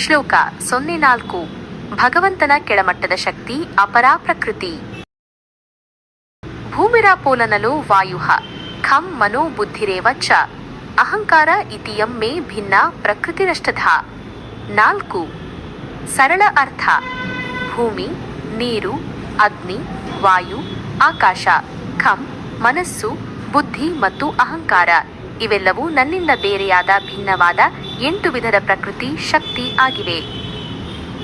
ಶ್ಲೋಕ ಸೊನ್ನೆ ನಾಲ್ಕು. ಭಗವಂತನ ಕೆಳಮಟ್ಟದ ಶಕ್ತಿ, ಅಪರಾ ಪ್ರಕೃತಿ. ಭೂಮಿರಾಪೋಲನಲೋ ವಾಯುಹ, ಖಂ ಮನೋ ಅಹಂಕಾರ ಇತಿಯಂ ಮೇ ಭಿನ್ನ ಪ್ರಕೃತಿರಷ್ಟಧ. ನಾಲ್ಕು. ಸರಳ ಅರ್ಥ. ಭೂಮಿ, ನೀರು, ಅಗ್ನಿ, ವಾಯು, ಆಕಾಶ, ಖಂ ಮನಸ್ಸು, ಬುದ್ಧಿ ಮತ್ತು ಅಹಂಕಾರ. ಇವೆಲ್ಲವೂ ನನ್ನಿಂದ ಬೇರೆಯಾದ ಭಿನ್ನವಾದ ಎಂಟು ವಿಧದ ಪ್ರಕೃತಿ, ಶಕ್ತಿ ಆಗಿವೆ.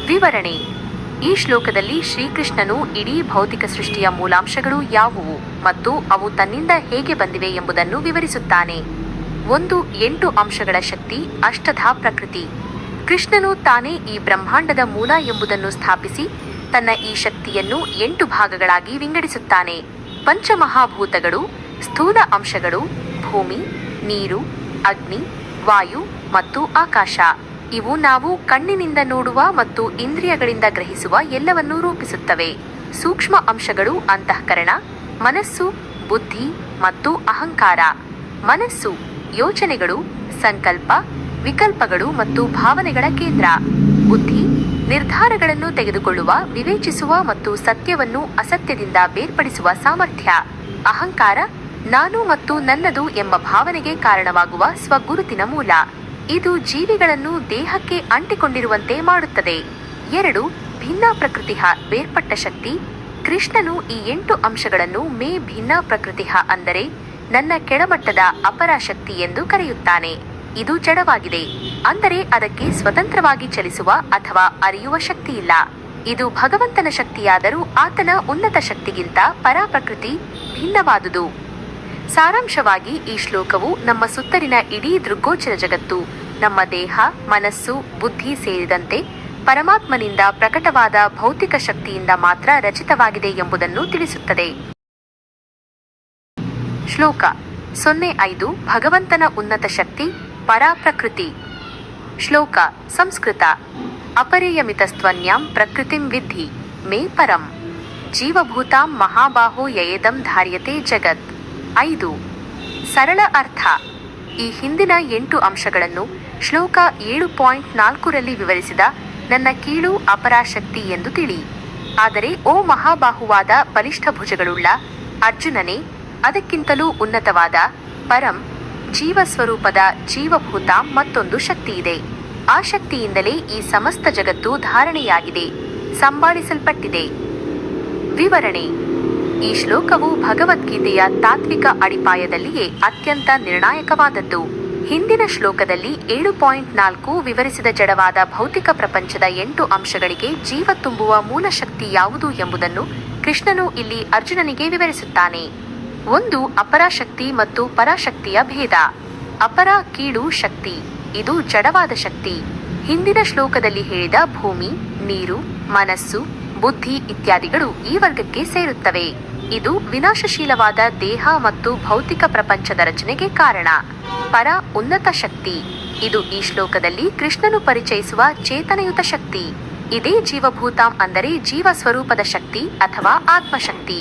ವಿವರಣೆ. ಈ ಶ್ಲೋಕದಲ್ಲಿ ಶ್ರೀಕೃಷ್ಣನು ಇಡೀ ಭೌತಿಕ ಸೃಷ್ಟಿಯ ಮೂಲಾಂಶಗಳು ಯಾವುವು ಮತ್ತು ಅವು ತನ್ನಿಂದ ಹೇಗೆ ಬಂದಿವೆ ಎಂಬುದನ್ನು ವಿವರಿಸುತ್ತಾನೆ. ಒಂದು ಎಂಟು ಅಂಶಗಳ ಶಕ್ತಿ, ಅಷ್ಟಧಾ ಪ್ರಕೃತಿ. ಕೃಷ್ಣನು ತಾನೇ ಈ ಬ್ರಹ್ಮಾಂಡದ ಮೂಲ ಎಂಬುದನ್ನು ಸ್ಥಾಪಿಸಿ ತನ್ನ ಈ ಶಕ್ತಿಯನ್ನು ಎಂಟು ಭಾಗಗಳಾಗಿ ವಿಂಗಡಿಸುತ್ತಾನೆ. ಪಂಚಮಹಾಭೂತಗಳು, ಸ್ಥೂಲ ಅಂಶಗಳು, ಭೂಮಿ, ನೀರು, ಅಗ್ನಿ, ವಾಯು ಮತ್ತು ಆಕಾಶ. ಇವು ನಾವು ಕಣ್ಣಿನಿಂದ ನೋಡುವ ಮತ್ತು ಇಂದ್ರಿಯಗಳಿಂದ ಗ್ರಹಿಸುವ ಎಲ್ಲವನ್ನೂ ರೂಪಿಸುತ್ತವೆ. ಸೂಕ್ಷ್ಮ ಅಂಶಗಳು ಅಂತಃಕರಣ, ಮನಸ್ಸು, ಬುದ್ಧಿ ಮತ್ತು ಅಹಂಕಾರ. ಮನಸ್ಸು, ಯೋಚನೆಗಳು, ಸಂಕಲ್ಪ, ವಿಕಲ್ಪಗಳು ಮತ್ತು ಭಾವನೆಗಳ ಕೇಂದ್ರ. ಬುದ್ಧಿ ನಿರ್ಧಾರಗಳನ್ನು ತೆಗೆದುಕೊಳ್ಳುವ, ವಿವೇಚಿಸುವ ಮತ್ತು ಸತ್ಯವನ್ನು ಅಸತ್ಯದಿಂದ ಬೇರ್ಪಡಿಸುವ ಸಾಮರ್ಥ್ಯ. ಅಹಂಕಾರ, ನಾನು ಮತ್ತು ನನ್ನದು ಎಂಬ ಭಾವನೆಗೆ ಕಾರಣವಾಗುವ ಸ್ವಗುರುತಿನ ಮೂಲ. ಇದು ಜೀವಿಗಳನ್ನು ದೇಹಕ್ಕೆ ಅಂಟಿಕೊಂಡಿರುವಂತೆ ಮಾಡುತ್ತದೆ. ಎರಡು, ಭಿನ್ನ ಪ್ರಕೃತಿ ಬೇರ್ಪಟ್ಟ ಶಕ್ತಿ. ಕೃಷ್ಣನು ಈ ಎಂಟು ಅಂಶಗಳನ್ನು ಮೇ ಭಿನ್ನ ಪ್ರಕೃತಿ ಅಂದರೆ ನನ್ನ ಕೆಳಮಟ್ಟದ ಅಪರಾಶಕ್ತಿ ಎಂದು ಕರೆಯುತ್ತಾನೆ. ಇದು ಜಡವಾಗಿದೆ. ಅಂದರೆ ಅದಕ್ಕೆ ಸ್ವತಂತ್ರವಾಗಿ ಚಲಿಸುವ ಅಥವಾ ಅರಿಯುವ ಶಕ್ತಿಯಿಲ್ಲ. ಇದು ಭಗವಂತನ ಶಕ್ತಿಯಾದರೂ ಆತನ ಉನ್ನತ ಶಕ್ತಿಗಿಂತ ಪರಾಪ್ರಕೃತಿ ಭಿನ್ನವಾದುದು. ಸಾರಾಂಶವಾಗಿ ಈ ಶ್ಲೋಕವು ನಮ್ಮ ಸುತ್ತಲಿನ ಇಡೀ ದೃಗ್ಗೋಚರ ಜಗತ್ತು, ನಮ್ಮ ದೇಹ, ಮನಸ್ಸು, ಬುದ್ಧಿ ಸೇರಿದಂತೆ ಪರಮಾತ್ಮನಿಂದ ಪ್ರಕಟವಾದ ಭೌತಿಕ ಶಕ್ತಿಯಿಂದ ಮಾತ್ರ ರಚಿತವಾಗಿದೆ ಎಂಬುದನ್ನು ತಿಳಿಸುತ್ತದೆ. ಶ್ಲೋಕ ಸೊನ್ನೆ ಐದು, ಭಗವಂತನ ಉನ್ನತ ಶಕ್ತಿ ಪರಾಪ್ರಕೃತಿ. ಶ್ಲೋಕ, ಸಂಸ್ಕೃತ. ಅಪರೇಯಮಿತಸ್ತ್ವನ್ಯಾಂ ಪ್ರಕೃತಿಂ ವಿಧಿ. ಮೇ ಪರಂ. ಜೀವಭೂತಾಂ ಮಹಾಬಾಹೋ ಯಯೇದಂ ಧಾರ್ಯತೆ ಜಗತ್. ಐದು. ಸರಳ ಅರ್ಥ. ಈ ಹಿಂದಿನ ಎಂಟು ಅಂಶಗಳನ್ನು ಶ್ಲೋಕ ಏಳು ಪಾಯಿಂಟ್ ನಾಲ್ಕರಲ್ಲಿ ವಿವರಿಸಿದ ನನ್ನ ಕೀಳು ಅಪರಾಶಕ್ತಿ ಎಂದು ತಿಳಿ. ಆದರೆ ಓ ಮಹಾಬಾಹುವಾದ ಬಲಿಷ್ಠ ಭುಜಗಳುಳ್ಳ ಅರ್ಜುನನೇ, ಅದಕ್ಕಿಂತಲೂ ಉನ್ನತವಾದ ಪರಂ ಜೀವಸ್ವರೂಪದ ಜೀವಭೂತ ಮತ್ತೊಂದು ಶಕ್ತಿ ಇದೆ ಆ ಶಕ್ತಿಯಿಂದಲೇ ಈ ಸಮಸ್ತ ಜಗತ್ತು ಧಾರಣೆಯಾಗಿದೆ, ಸಂಭಾಳಿಸಲ್ಪಟ್ಟಿದೆ. ವಿವರಣೆ. ಈ ಶ್ಲೋಕವು ಭಗವದ್ಗೀತೆಯ ತಾತ್ವಿಕ ಅಡಿಪಾಯದಲ್ಲಿಯೇ ಅತ್ಯಂತ ನಿರ್ಣಾಯಕವಾದದ್ದು. ಹಿಂದಿನ ಶ್ಲೋಕದಲ್ಲಿ ಏಳು ಪಾಯಿಂಟ್ ನಾಲ್ಕು ವಿವರಿಸಿದ ಜಡವಾದ ಭೌತಿಕ ಪ್ರಪಂಚದ ಎಂಟು ಅಂಶಗಳಿಗೆ ಜೀವ ತುಂಬುವ ಮೂಲ ಶಕ್ತಿ ಯಾವುದು ಎಂಬುದನ್ನು ಕೃಷ್ಣನು ಇಲ್ಲಿ ಅರ್ಜುನನಿಗೆ ವಿವರಿಸುತ್ತಾನೆ. ಒಂದು ಅಪರಾಶಕ್ತಿ ಮತ್ತು ಪರಾಶಕ್ತಿಯ ಭೇದ. ಅಪರ ಕೀಳು ಶಕ್ತಿ, ಇದು ಜಡವಾದ ಶಕ್ತಿ. ಹಿಂದಿನ ಶ್ಲೋಕದಲ್ಲಿ ಹೇಳಿದ ಭೂಮಿ, ನೀರು, ಮನಸ್ಸು, ಬುದ್ಧಿ ಇತ್ಯಾದಿಗಳು ಈ ವರ್ಗಕ್ಕೆ ಸೇರುತ್ತವೆ. ಇದು ವಿನಾಶಶೀಲವಾದ ದೇಹ ಮತ್ತು ಭೌತಿಕ ಪ್ರಪಂಚದ ರಚನೆಗೆ ಕಾರಣ. ಪರ ಉನ್ನತ ಶಕ್ತಿ, ಇದು ಈ ಶ್ಲೋಕದಲ್ಲಿ ಕೃಷ್ಣನು ಪರಿಚಯಿಸುವ ಚೇತನಯುತ ಶಕ್ತಿ. ಇದೇ ಜೀವಭೂತಾಂ ಅಂದರೆ ಜೀವ ಸ್ವರೂಪದ ಶಕ್ತಿ ಅಥವಾ ಆತ್ಮಶಕ್ತಿ.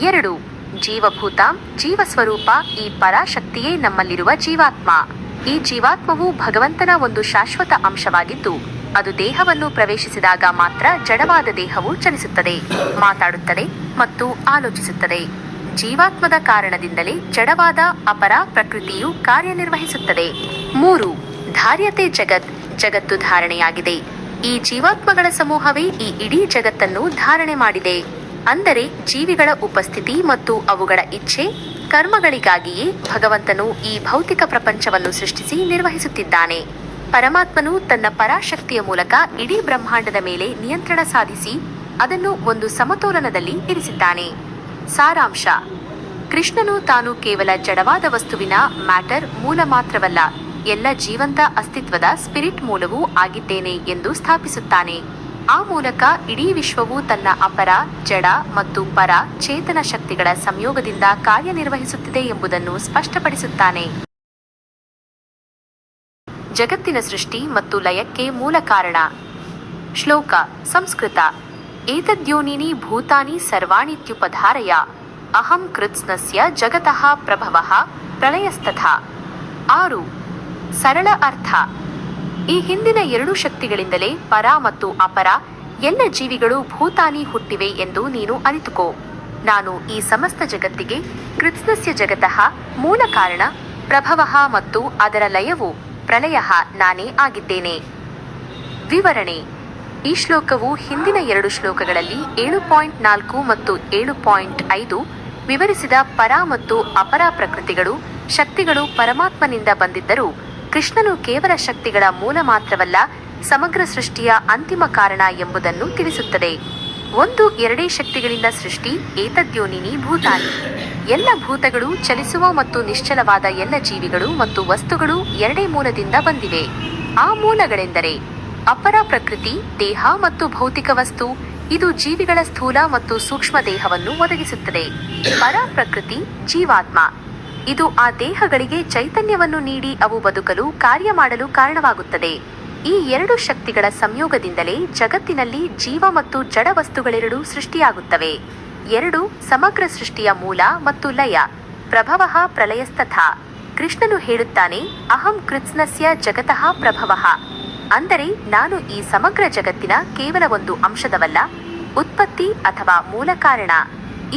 ಎರಡು ಜೀವಭೂತಾಂ, ಜೀವಸ್ವರೂಪ ಈ ಪರಾಶಕ್ತಿಯೇ ನಮ್ಮಲ್ಲಿರುವ ಜೀವಾತ್ಮ. ಈ ಜೀವಾತ್ಮವು ಭಗವಂತನ ಒಂದು ಶಾಶ್ವತ ಅಂಶವಾಗಿದ್ದು, ಅದು ದೇಹವನ್ನು ಪ್ರವೇಶಿಸಿದಾಗ ಮಾತ್ರ ಜಡವಾದ ದೇಹವು ಚಲಿಸುತ್ತದೆ, ಮಾತಾಡುತ್ತದೆ ಮತ್ತು ಆಲೋಚಿಸುತ್ತದೆ. ಜೀವಾತ್ಮದ ಕಾರಣದಿಂದಲೇ ಜಡವಾದ ಅಪರ ಪ್ರಕೃತಿಯು ಕಾರ್ಯನಿರ್ವಹಿಸುತ್ತದೆ. ಮೂರು, ಧಾರ್ಯತೆ ಜಗತ್, ಜಗತ್ತು ಧಾರಣೆಯಾಗಿದೆ. ಈ ಜೀವಾತ್ಮಗಳ ಸಮೂಹವೇ ಈ ಇಡೀ ಜಗತ್ತನ್ನು ಧಾರಣೆ ಮಾಡಿದೆ. ಅಂದರೆ ಜೀವಿಗಳ ಉಪಸ್ಥಿತಿ ಮತ್ತು ಅವುಗಳ ಇಚ್ಛೆ, ಕರ್ಮಗಳಿಗಾಗಿಯೇ ಭಗವಂತನು ಈ ಭೌತಿಕ ಪ್ರಪಂಚವನ್ನು ಸೃಷ್ಟಿಸಿ ನಿರ್ವಹಿಸುತ್ತಿದ್ದಾನೆ. ಪರಮಾತ್ಮನು ತನ್ನ ಪರಾಶಕ್ತಿಯ ಮೂಲಕ ಇಡೀ ಬ್ರಹ್ಮಾಂಡದ ಮೇಲೆ ನಿಯಂತ್ರಣ ಸಾಧಿಸಿ ಅದನ್ನು ಒಂದು ಸಮತೋಲನದಲ್ಲಿ ಇರಿಸಿದ್ದಾನೆ. ಸಾರಾಂಶ. ಕೃಷ್ಣನು ತಾನು ಕೇವಲ ಜಡವಾದ ವಸ್ತುವಿನ ಮ್ಯಾಟರ್ ಮೂಲ ಮಾತ್ರವಲ್ಲ, ಎಲ್ಲ ಜೀವಂತ ಅಸ್ತಿತ್ವದ ಸ್ಪಿರಿಟ್ ಮೂಲವೂ ಆಗಿದ್ದೇನೆ ಎಂದು ಸ್ಥಾಪಿಸುತ್ತಾನೆ. ಆ ಮೂಲಕ ಇಡೀ ವಿಶ್ವವು ತನ್ನ ಅಪರ, ಜಡ ಮತ್ತು ಪರ ಚೇತನ ಶಕ್ತಿಗಳ ಸಂಯೋಗದಿಂದ ಕಾರ್ಯನಿರ್ವಹಿಸುತ್ತಿದೆ ಎಂಬುದನ್ನು ಸ್ಪಷ್ಟಪಡಿಸುತ್ತಾನೆ. ಜಗತ್ತಿನ ಸೃಷ್ಟಿ ಮತ್ತು ಲಯಕ್ಕೆ ಮೂಲ ಕಾರಣ. ಶ್ಲೋಕ, ಸಂಸ್ಕೃತ. ಏತದ್ಯೋನಿನಿ ಭೂತಾನಿ ಸರ್ವಾಣಿತ್ಯುಪಧಾರಯ. ಅಹಂ ಕೃತ್ಸ್ನಸ್ಯ ಜಗತಃ ಪ್ರಭವಃ ಪ್ರಳಯಸ್ತಥ. ಆರು, ಸರಳ ಅರ್ಥ. ಈ ಹಿಂದಿನ ಎರಡು ಶಕ್ತಿಗಳಿಂದಲೇ ಪರ ಮತ್ತು ಅಪರ ಎಲ್ಲ ಜೀವಿಗಳು ಭೂತಾನಿ ಹುಟ್ಟಿವೆ ಎಂದು ನೀನು ಅರಿತುಕೋ. ನಾನು ಈ ಸಮಸ್ತ ಜಗತ್ತಿಗೆ ಕೃತ್ಸ್ನಸ್ಯ ಜಗತಃ ಮೂಲ ಕಾರಣ, ಪ್ರಭವಃ ಮತ್ತು ಅದರ ಲಯವು ಪ್ರಳಯ ನಾನೇ ಆಗಿದ್ದೇನೆ. ವಿವರಣೆ. ಈ ಶ್ಲೋಕವು ಹಿಂದಿನ ಎರಡು ಶ್ಲೋಕಗಳಲ್ಲಿ ಏಳು ಪಾಯಿಂಟ್ ನಾಲ್ಕು ಮತ್ತು ಏಳು ಪಾಯಿಂಟ್ ಐದು ವಿವರಿಸಿದ ಪರ ಮತ್ತು ಅಪರ ಪ್ರಕೃತಿಗಳು, ಶಕ್ತಿಗಳು ಪರಮಾತ್ಮನಿಂದ ಬಂದಿದ್ದರೂ ಕೃಷ್ಣನು ಕೇವಲ ಶಕ್ತಿಗಳ ಮೂಲ ಮಾತ್ರವಲ್ಲ, ಸಮಗ್ರ ಸೃಷ್ಟಿಯ ಅಂತಿಮ ಕಾರಣ ಎಂಬುದನ್ನು ತಿಳಿಸುತ್ತದೆ. ಒಂದು ಎರಡೇ ಶಕ್ತಿಗಳಿಂದ ಸೃಷ್ಟಿ, ಏತದ್ಯೋನಿನಿ ಭೂತಾನಿ. ಎಲ್ಲ ಭೂತಗಳು ಚಲಿಸುವ ಮತ್ತು ನಿಶ್ಚಲವಾದ ಎಲ್ಲ ಜೀವಿಗಳು ಮತ್ತು ವಸ್ತುಗಳು ಎರಡೇ ಮೂಲದಿಂದ ಬಂದಿವೆ. ಆ ಮೂಲಗಳೆಂದರೆ ಅಪರ ಪ್ರಕೃತಿ, ದೇಹ ಮತ್ತು ಭೌತಿಕ ವಸ್ತು. ಇದು ಜೀವಿಗಳ ಸ್ಥೂಲ ಮತ್ತು ಸೂಕ್ಷ್ಮ ದೇಹವನ್ನು ಒದಗಿಸುತ್ತದೆ. ಪರ ಪ್ರಕೃತಿ, ಜೀವಾತ್ಮ. ಇದು ಆ ದೇಹಗಳಿಗೆ ಚೈತನ್ಯವನ್ನು ನೀಡಿ ಅವು ಬದುಕಲು, ಕಾರ್ಯ ಮಾಡಲು ಕಾರಣವಾಗುತ್ತದೆ. ಈ ಎರಡು ಶಕ್ತಿಗಳ ಸಂಯೋಗದಿಂದಲೇ ಜಗತ್ತಿನಲ್ಲಿ ಜೀವ ಮತ್ತು ಜಡ ವಸ್ತುಗಳೆರಡೂ ಸೃಷ್ಟಿಯಾಗುತ್ತವೆ. ಎರಡು ಸಮಗ್ರ ಸೃಷ್ಟಿಯ ಮೂಲ ಮತ್ತು ಲಯ, ಪ್ರಭವ ಪ್ರಲಯಸ್ತಥ. ಕೃಷ್ಣನು ಹೇಳುತ್ತಾನೆ, ಅಹಂ ಕೃತ್ಸ್ನಸ್ಯ ಜಗತಃ ಪ್ರಭವಃ. ಅಂದರೆ ನಾನು ಈ ಸಮಗ್ರ ಜಗತ್ತಿನ ಕೇವಲ ಒಂದು ಅಂಶದವಲ್ಲ, ಉತ್ಪತ್ತಿ ಅಥವಾ ಮೂಲ ಕಾರಣ.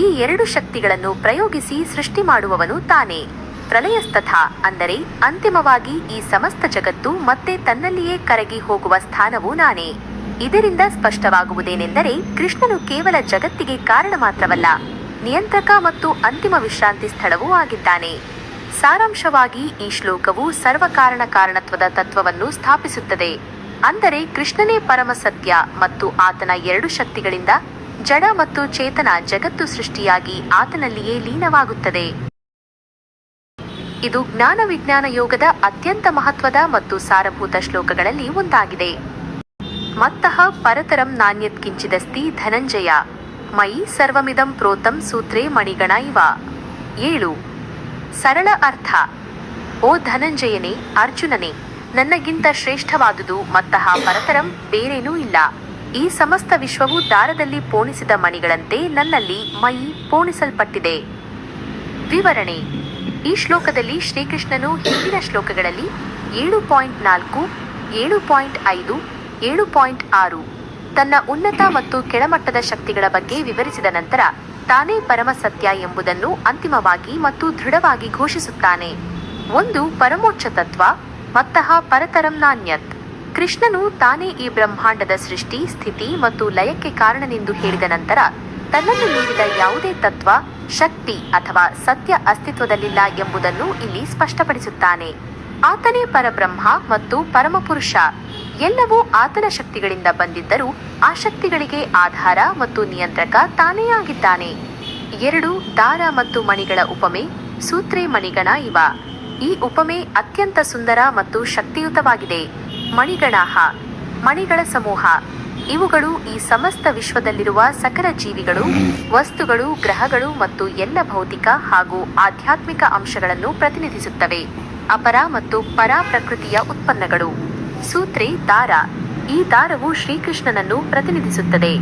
ಈ ಎರಡು ಶಕ್ತಿಗಳನ್ನು ಪ್ರಯೋಗಿಸಿ ಸೃಷ್ಟಿ ಮಾಡುವವನು ತಾನೇ. ಪ್ರಲಯಸ್ತಥ ಅಂದರೆ ಅಂತಿಮವಾಗಿ ಈ ಸಮಸ್ತ ಜಗತ್ತು ಮತ್ತೆ ತನ್ನಲ್ಲಿಯೇ ಕರಗಿ ಹೋಗುವ ಸ್ಥಾನವೂ ನಾನೇ. ಇದರಿಂದ ಸ್ಪಷ್ಟವಾಗುವುದೇನೆಂದರೆ ಕೃಷ್ಣನು ಕೇವಲ ಜಗತ್ತಿಗೆ ಕಾರಣ ಮಾತ್ರವಲ್ಲ, ನಿಯಂತ್ರಕ ಮತ್ತು ಅಂತಿಮ ವಿಶ್ರಾಂತಿ ಸ್ಥಳವೂ ಆಗಿದ್ದಾನೆ. ಸಾರಾಂಶವಾಗಿ ಈ ಶ್ಲೋಕವು ಸರ್ವಕಾರಣ ಕಾರಣತ್ವದ ತತ್ವವನ್ನು ಸ್ಥಾಪಿಸುತ್ತದೆ. ಅಂದರೆ ಕೃಷ್ಣನೇ ಪರಮ ಸತ್ಯ ಮತ್ತು ಆತನ ಎರಡು ಶಕ್ತಿಗಳಿಂದ ಜಡ ಮತ್ತು ಚೇತನ ಜಗತ್ತು ಸೃಷ್ಟಿಯಾಗಿ ಆತನಲ್ಲಿಯೇ ಲೀನವಾಗುತ್ತದೆ. ಇದು ಜ್ಞಾನ ವಿಜ್ಞಾನ ಯೋಗದ ಅತ್ಯಂತ ಮಹತ್ವದ ಮತ್ತು ಸಾರಭೂತ ಶ್ಲೋಕಗಳಲ್ಲಿ ಒಂದಾಗಿದೆ. ಮತ್ತಃ ಪರತರಂ ನಾಣ್ಯತ್ ಕಿಂಚಿದಸ್ತಿ ಧನಂಜಯ. ಮಯಿ ಸರ್ವಮಿದಂ ಪ್ರೋತಂ ಸೂತ್ರೇ ಮಣಿಗಣ ಇವ. ಏಳು. ಸರಳ ಅರ್ಥ. ಓ ಧನಂಜಯನೇ, ಅರ್ಜುನನೇ, ನನ್ನಗಿಂತ ಶ್ರೇಷ್ಠವಾದುದು ಮತ್ತಹ ಪರತರಂ ಬೇರೇನೂ ಇಲ್ಲ. ಈ ಸಮಸ್ತ ವಿಶ್ವವು ದಾರದಲ್ಲಿ ಪೋಣಿಸಿದ ಮಣಿಗಳಂತೆ ನನ್ನಲ್ಲಿ ಮೈ ಪೋಣಿಸಲ್ಪಟ್ಟಿದೆ. ವಿವರಣೆ. ಈ ಶ್ಲೋಕದಲ್ಲಿ ಶ್ರೀಕೃಷ್ಣನು ಹಿಂದಿನ ಶ್ಲೋಕಗಳಲ್ಲಿ ಏಳು ಪಾಯಿಂಟ್ ನಾಲ್ಕು, ಏಳು ಪಾಯಿಂಟ್ ಐದು, ಏಳು ಪಾಯಿಂಟ್ ಆರು ತನ್ನ ಉನ್ನತ ಮತ್ತು ಕೆಳಮಟ್ಟದ ಶಕ್ತಿಗಳ ಬಗ್ಗೆ ವಿವರಿಸಿದ ನಂತರ ತಾನೇ ಪರಮ ಸತ್ಯ ಎಂಬುದನ್ನು ಅಂತಿಮವಾಗಿ ಮತ್ತು ದೃಢವಾಗಿ ಘೋಷಿಸುತ್ತಾನೆ. ಒಂದು ಪರಮೋಚ್ಚ ತತ್ವ ಮತ್ತಹ ಪರತರಂ ನಾಣ್ಯತ್ ಕೃಷ್ಣನು ತಾನೇ ಈ ಬ್ರಹ್ಮಾಂಡದ ಸೃಷ್ಟಿ, ಸ್ಥಿತಿ ಮತ್ತು ಲಯಕ್ಕೆ ಕಾರಣನೆಂದು ಹೇಳಿದ ನಂತರ ತನ್ನನ್ನು ಮೀರಿದ ಯಾವುದೇ ತತ್ವ, ಶಕ್ತಿ ಅಥವಾ ಸತ್ಯ ಅಸ್ತಿತ್ವದಲ್ಲಿಲ್ಲ ಎಂಬುದನ್ನು ಇಲ್ಲಿ ಸ್ಪಷ್ಟಪಡಿಸುತ್ತಾನೆ. ಆತನೇ ಪರಬ್ರಹ್ಮ ಮತ್ತು ಪರಮಪುರುಷ. ಎಲ್ಲವೂ ಆತನ ಶಕ್ತಿಗಳಿಂದ ಬಂದಿದ್ದರೂ ಆ ಶಕ್ತಿಗಳಿಗೆ ಆಧಾರ ಮತ್ತು ನಿಯಂತ್ರಕ ತಾನೇ ಆಗಿದ್ದಾನೆ. ಎರಡು, ದಾರ ಮತ್ತು ಮಣಿಗಳ ಉಪಮೆ, ಸೂತ್ರೆ ಮಣಿಗಣ ಇವ. ಈ ಉಪಮೆ ಅತ್ಯಂತ ಸುಂದರ ಮತ್ತು ಶಕ್ತಿಯುತವಾಗಿದೆ. ಮಣಿಗಣಾಹ ಮಣಿಗಳ ಸಮೂಹ. ಇವುಗಳು ಈ ಸಮಸ್ತ ವಿಶ್ವದಲ್ಲಿರುವ ಸಕಲ ಜೀವಿಗಳು, ವಸ್ತುಗಳು, ಗ್ರಹಗಳು ಮತ್ತು ಎಲ್ಲ ಭೌತಿಕ ಹಾಗೂ ಆಧ್ಯಾತ್ಮಿಕ ಅಂಶಗಳನ್ನು ಪ್ರತಿನಿಧಿಸುತ್ತವೆ. ಅಪರ ಮತ್ತು ಪರ ಪ್ರಕೃತಿಯ ಉತ್ಪನ್ನಗಳು. ಸೂತ್ರೆ ದಾರ. ಈ ದಾರವು ಶ್ರೀಕೃಷ್ಣನನ್ನು ಪ್ರತಿನಿಧಿಸುತ್ತದೆ.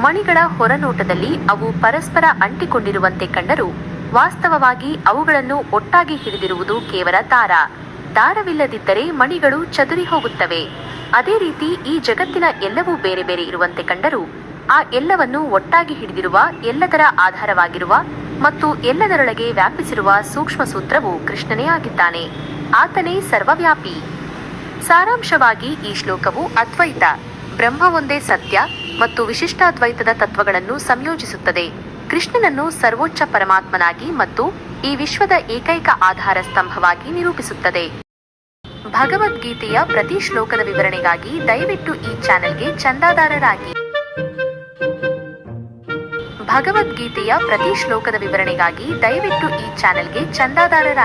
ಮಣಿಗಳ ಹೊರನೋಟದಲ್ಲಿ ಅವು ಪರಸ್ಪರ ಅಂಟಿಕೊಂಡಿರುವಂತೆ ಕಂಡರೂ ವಾಸ್ತವವಾಗಿ ಅವುಗಳನ್ನು ಒಟ್ಟಾಗಿ ಹಿಡಿದಿರುವುದು ಕೇವಲ ದಾರ. ದಾರವಿಲ್ಲದಿದ್ದರೆ ಮಣಿಗಳು ಚದುರಿ ಹೋಗುತ್ತವೆ. ಅದೇ ರೀತಿ ಈ ಜಗತ್ತಿನ ಎಲ್ಲವೂ ಬೇರೆ ಬೇರೆ ಇರುವಂತೆ ಕಂಡರೂ, ಆ ಎಲ್ಲವನ್ನು ಒಟ್ಟಾಗಿ ಹಿಡಿದಿರುವ ಎಲ್ಲದರ ಆಧಾರವಾಗಿರುವ ಮತ್ತು ಎಲ್ಲದರೊಳಗೆ ವ್ಯಾಪಿಸಿರುವ ಸೂಕ್ಷ್ಮ ಸೂತ್ರವು ಕೃಷ್ಣನೇ ಆಗಿದ್ದಾನೆ. ಆತನೇ ಸರ್ವವ್ಯಾಪಿ. ಸಾರಾಂಶವಾಗಿ ಈ ಶ್ಲೋಕವು ಅದ್ವೈತ ಬ್ರಹ್ಮ ಒಂದೇ ಸತ್ಯ ಮತ್ತು ವಿಶಿಷ್ಟಾದ್ವೈತದ ತತ್ವಗಳನ್ನು ಸಂಯೋಜಿಸುತ್ತದೆ. ಕೃಷ್ಣನನ್ನು ಸರ್ವೋಚ್ಚ ಪರಮಾತ್ಮನಾಗಿ ಮತ್ತು ಈ ವಿಶ್ವದ ಏಕೈಕ ಆಧಾರ ಸ್ತಂಭವಾಗಿ ನಿರೂಪಿಸುತ್ತದೆ. ಭಗವದ್ಗೀತೆಯ ಪ್ರತಿ ಶ್ಲೋಕದ ವಿವರಣೆಗಾಗಿ ದಯವಿಟ್ಟು ಈ ಚಾನೆಲ್ಗೆ ಚಂದಾದಾರರಾಗಿ. ಭಗವದ್ಗೀತೆಯ ಪ್ರತಿ ಶ್ಲೋಕದ ವಿವರಣೆಗಾಗಿ ದಯವಿಟ್ಟು ಈ ಚಾನೆಲ್ಗೆ ಚಂದಾದಾರರಾಗಿ.